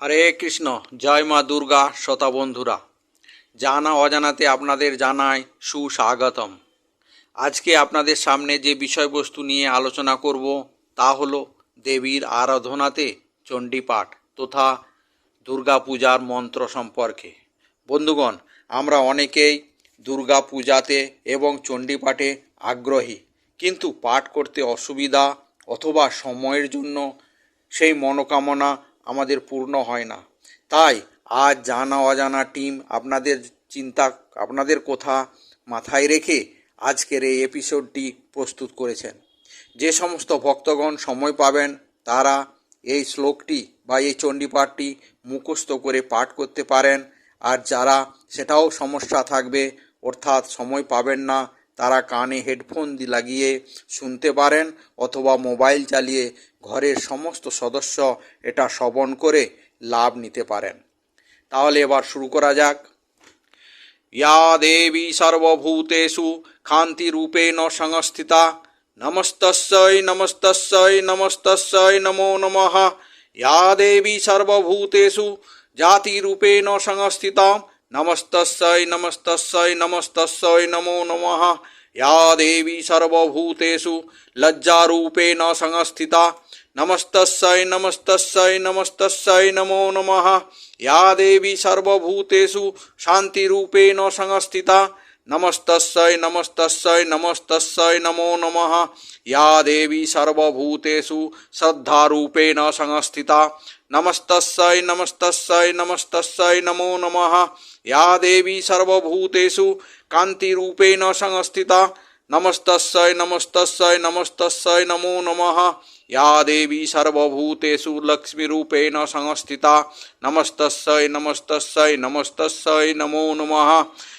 হরে কৃষ্ণ, জয় মা দুর্গা শ্রোতা বন্ধুরা জানা অজানাতে আপনাদের জানাই সুস্বাগতম। আজকে আপনাদের সামনে যে বিষয়বস্তু নিয়ে আলোচনা করব, তা হলো দেবীর আরাধনাতে চণ্ডীপাঠ তথা দুর্গা পূজার মন্ত্র সম্পর্কে। বন্ধুগণ, আমরা অনেকেই দুর্গা পূজাতে এবং চণ্ডীপাঠে আগ্রহী, কিন্তু পাঠ করতে অসুবিধা অথবা সময়ের জন্য সেই মনোকামনা আমাদের পূর্ণ হয় না। তাই আজ জানা অজানা টিম আপনাদের চিন্তা, আপনাদের কথা মাথায় রেখে আজকের এই এপিসোডটি প্রস্তুত করেছেন। যে সমস্ত ভক্তগণ সময় পাবেন, তারা এই শ্লোকটি বা এই চণ্ডীপাঠটি মুখস্থ করে পাঠ করতে পারেন। আর যারা সেটাও সমস্যা থাকবে, অর্থাৎ সময় পাবেন না তারা কানে হেডফোন লাগিয়ে শুনতে পারেন অথবা মোবাইল চালিয়ে ঘরের সমস্ত সদস্য এটা শ্রবণ করে লাভ নিতে পারেন। তাহলে এবার শুরু করা যাক। ইয়া দেবী সর্বভূতেষু ন সংস্থিতা। নমস্তস্যই নমস্তস্যই নমস্তস্যই, নমো নমঃ। ইয়া দেবী সর্বভূতেষু ন সংস্থিতা नमस्तस्यै नमस्तस्यै नमस्तस्यै नमो नमः या देवी सर्वभूतेषु लज्जारूपेण संस्थिता नमस्तस्यै नमस्तस्यै नमस्तस्यै नमो नमः या देवी सर्वभूतेषु शान्तिरूपेण संस्थिता নমস্তস্যৈ নমস্তস্যৈ নমস্তস্যৈ নমো নমঃ ইয়া দেবী সর্বভূতেষু শ্রদ্ধারূপেণ সংস্থিতা নমস্তস্যৈ নমস্তস্যৈ নমস্তস্যৈ নমো নমঃ ইয়া দেবী সর্বভূতেষু কান্তিরূপেণ সংস্থিতা নমস্তস্যৈ নমস্তস্যৈ নমস্তস্যৈ নমো নমঃ ইয়া দেবী সর্বভূতেষু লক্ষ্মীরূপেণ সংস্থিতা নমস্তস্যৈ নমস্তস্যৈ নমস্তস্যৈ নমো নমঃ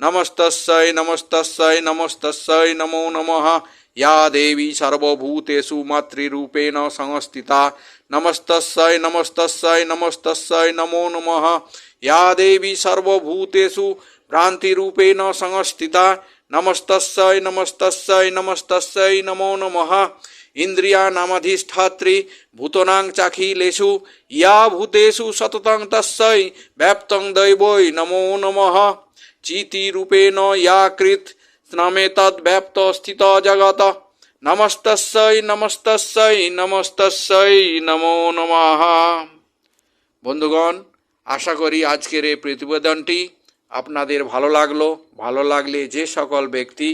नमस्तस्यै नमस्तस्यै नमस्तस्यै नमो नमः या देवी सर्वभूतेषु मातृरूपेण संस्थिता नमस्तस्यै नमस्तस्यै नमस्तस्यै नमो नमः या देवी सर्वभूतेषु भ्रान्तिरूपेण संस्थिता नमस्तस्यै नमस्तस्यै नमस्तस्यै नमो नमः ইন্দ্রিয়া নামাধিষ্ঠাত্রী ভূতনাং চাখি লেসু ইয়া ভূতেশু সততং তস্যৈ ব্যাপ্তং দৈবৈ নমো নম। চিতি রূপে নয়া কৃত, স্নামে স্নামেতদ্ব্যাপ্ত স্থিত জগত। নমস্তস্যৈ নমস্তস্যৈ নমস্তস্যৈ নমো নম। বন্ধুগণ, আশা করি আজকের এই প্রতিবেদনটি আপনাদের ভালো লাগল, ভালো লাগলে যে সকল ব্যক্তি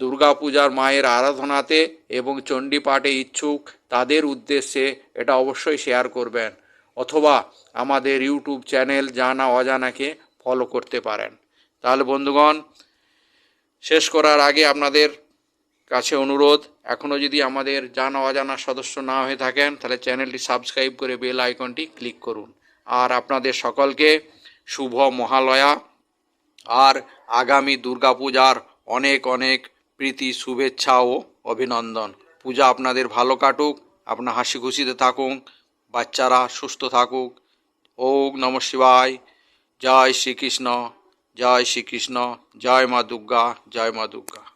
দুর্গাপূজার মায়ের আরাধনাতে এবং চণ্ডী পাঠে ইচ্ছুক, তাদের উদ্দেশ্যে এটা অবশ্যই শেয়ার করবেন অথবা আমাদের ইউটিউব চ্যানেল জানা অজানাকে ফলো করতে পারেন। তাহলে বন্ধুগণ, শেষ করার আগে আপনাদের কাছে অনুরোধ এখনও যদি আমাদের জানা অজানা সদস্য না হয়ে থাকেন, তাহলে চ্যানেলটি সাবস্ক্রাইব করে বেল আইকনটি ক্লিক করুন। আর আপনাদের সকলকে শুভ মহালয়া। আর আগামী দুর্গাপূজার অনেক অনেক প্রীতি, শুভেচ্ছা ও অভিনন্দন। পূজা আপনাদের ভালো কাটুক, আপনার হাসি খুশিতে থাকুক, বাচ্চারা সুস্থ থাকুক। ওম নম শিবায়। জয় শ্রীকৃষ্ণ জয় শ্রীকৃষ্ণ, জয় মা দুর্গা, জয় মা দুর্গা।